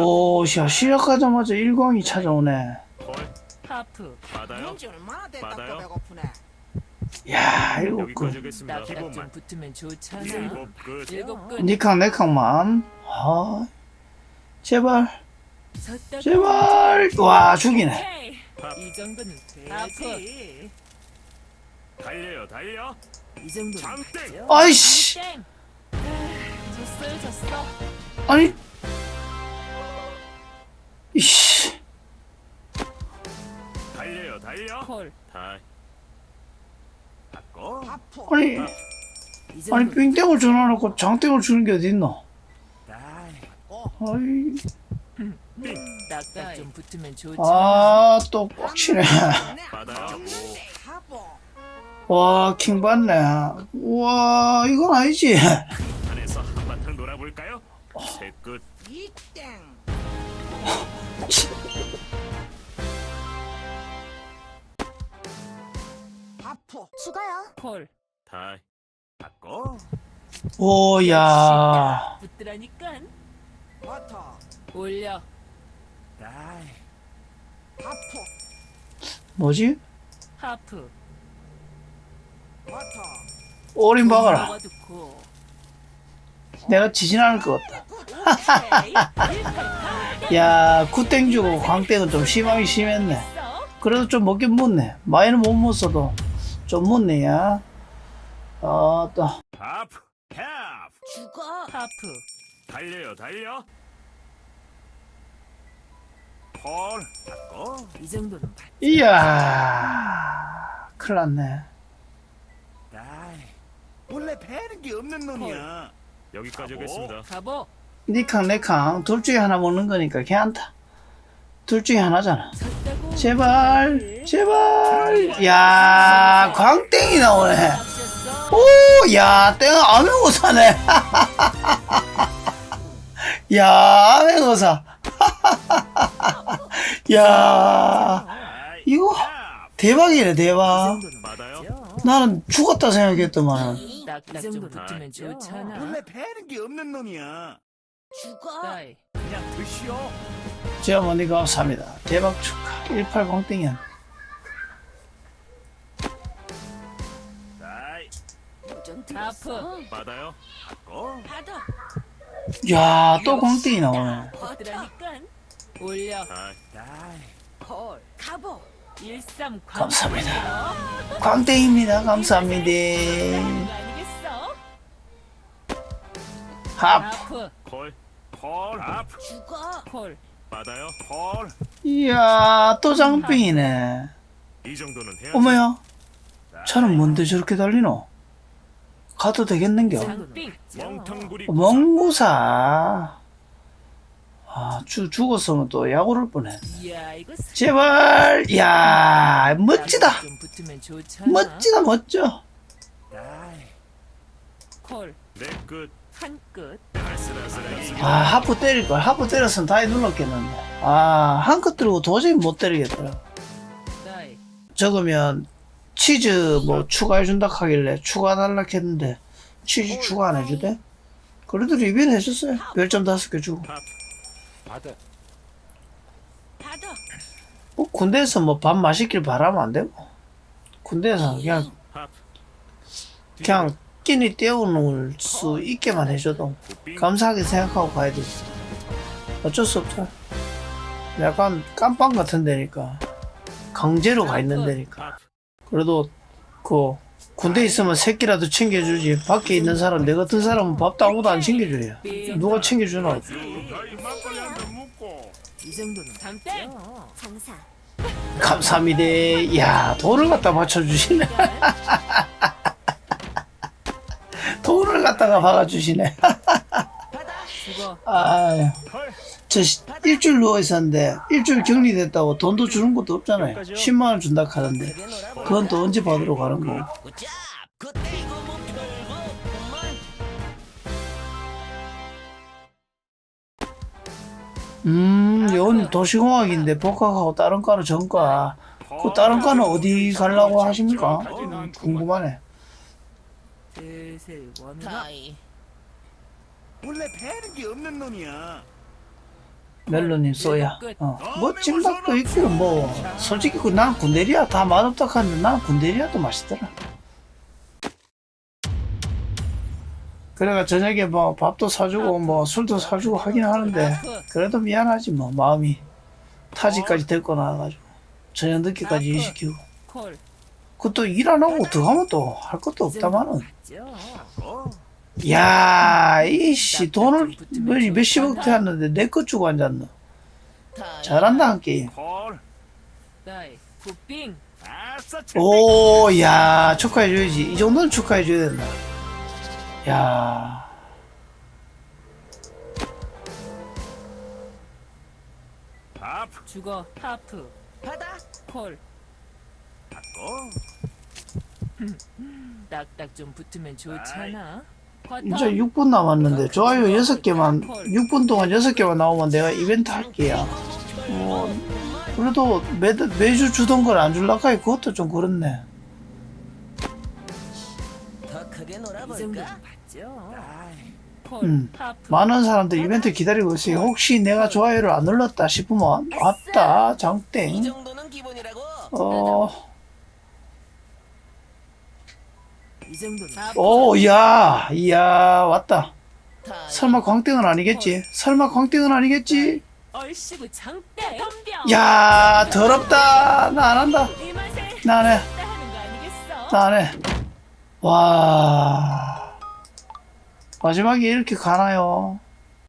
오, 야, 시작하자마자 일광이 찾아오네. 콜 하프 받아요. 뭔지 얼마나 됐다 받아요. 배고프네. 야, 일곱 여기까지 건. 하겠습니다. 딱딱 좀 기본만 붙으면 좋잖아 일곱 끝. 일곱 끝 니캉, 내캉만. 아, 제발, 제발. 와, 죽이네. 오케이 이 정도는 돼야지 달려요 달려. 이 정도는 장땡. 아이씨. 땡 아, 졌어요 졌어 아니. 이씨. 달려요 달려. 콜 다. 바꿔. 아프. 아니, 이 아니, 빙땡을 전화놓고 장땡을 주는 게 어딨노? 아이, 빙. 딱딱 좀 붙으면 좋잖아 아, 또 빡치네. 받아요. 하보. 와, 킹 받네. 우와, 이건 아니지. 안에서 한바탕 놀아볼까요? 세 끝. 이땡. 아프. 죽어요. 콜 다이. 바꿔. 오, 야. 붙더라니깐 버터. 올려 다이. 아프. 뭐지? 하프 버터. 오린 박아라. 내가 지진 않을 것 같다. 오케이 일팔팔 야, 굿땡 주고 광땡은 좀 심하게 심했네. 써 그래도 좀 먹긴 먹네. 많이는 못 먹어도 좀 먹네, 야. 아, 또. 하프. 하프. 죽어. 하프 달려요 달려. 콜. 바꿔. 이 정도는 받 이야. 큰일 났네. 원래 배는 게 없는 놈이야. 여기까지 하겠습니다. 가보 니캉, 내캉. 둘 중에 하나 먹는 거니까 괜찮다. 둘 중에 하나잖아. 제발, 제발. 야, 광땡이 나오네. 합쳤어 오, 야, 땡 암행어사네. 야, 암행어사. 야. 이거. 대박이네, 이 대박. 나는 죽었다 생각했더만. 좋잖아 배는 게 없는 놈이야. 죽어. 다이 그냥 드시오. 제 어머니가 삽니다. 대박 축하. 18광땡이야. 다이. 좀 아프 받아요. 바꿔. 받아. 야, 또 광땡이 나오네. 붙더라니깐 올려 다이. 다이. 콜. 가보. 일삼 감사합니다. 광땡입니다. 감사합니다. 아프 콜. 콜. 아프. 죽어. 콜 받아요. 콜. 이야, 또 장땡이네. 이 정도는 해야지. 어머야, 차는 뭔데 저렇게 달리노? 가도 되겠는겨? 장빙 멍텅구리. 멍구사. 아, 죽, 죽었으면 또 야구를 뻔해. 이야 이거 사- 제발, 야 멋지다. 딱딱 좀 붙으면 좋잖아 멋지다, 멋져. 콜 내 끝. 한끝 아슬아슬하게. 아, 하프 때릴 걸. 하프 때렸으면 다이 눌렀겠는데. 아, 한컷 들고 도저히 못 때리겠더라. 다이 적으면 치즈 뭐 추가해준다 하길래 추가 달라 했는데 치즈 추가 안 해주대? 그래도 리뷰는 해줬어요. 별점 다섯 개 주고. 받아. 받아. 뭐 군대에서 뭐 밥 맛있길 바라면 안 되고. 군대에서 그냥, 하프. 그냥 끼니 때우는 수 있게만 해줘도 감사하게 생각하고 가야 되지. 어쩔 수 없죠. 약간 깜빵 같은 데니까. 강제로 가 있는 데니까. 그래도 그 군대 있으면 새끼라도 챙겨주지. 밖에 있는 사람, 내 같은 사람은 밥도 아무도 안 챙겨줘요. 누가 챙겨주나? 이 정도는 장사. 감사합니다. 야 돈을 갖다 맞춰주시네. 갖다가 박아주시네. 콜. 저 시- 일주일 누워 있었는데 일주일 격리됐다고 돈도 주는 것도 없잖아요. 10만 원 준다 하던데 그건 또 언제 받으러 가는 거고. 음, 이건 도시공학인데 복학하고 다른 과는 전과. 그 다른 과는 어디 가려고 하십니까? 음, 궁금하네. 슬슬 웜이나 다이. 원래 배는 게 없는 놈이야. 멜로님 쏘야. 어. 뭐 찜닭도 있기는 뭐 솔직히 그난 군대리아 다 맛없다 하는데 난 군대리아도 맛있더라. 그래가 저녁에 뭐 밥도 사주고 뭐 술도 사주고 하긴 하는데 그래도 미안하지 뭐 마음이 타지까지 데리고 나와가지고 저녁 늦게까지 일 시키고 콜. 그것도 일 안 하고 어떡하면 또 할 것도 없다마는 봤죠. 야 이씨 돈을 몇, 몇십억 태웠는데 내 것 주고 앉았노 잘한다. 아싸. 채 오야 축하해줘야지 이 정도는 축하해줘야 된다 야 하프. 죽어. 하프. 바다 콜. 바꿔. 딱딱 좀 붙으면 좋잖아. 이제 6분 남았는데 좋아요 6개만 6분 동안 6개만 나오면 내가 이벤트 할게요 뭐 그래도 매, 매주 주던 걸 안 줄라까 그것도 좀 그렇네 더 크게 이 정도는 놀아볼까? 봤죠. 콜. 음. 많은 사람들 이벤트 기다리고 있어요 혹시 내가 좋아요를 안 눌렀다 싶으면 왔다 이 장땡 정도는 기본이라고. 어 이 정도는. 오, 야, 이야, 왔다. 다 설마 광땡은 아니겠지? 설마 광땡은 아니겠지? 얼씨구 장대. 덤벼. 야, 더럽다. 나 안 한다. 이 맛에 나 안 해. 따 하는 거 아니겠어? 나 안 해. 와. 마지막에 이렇게 가나요?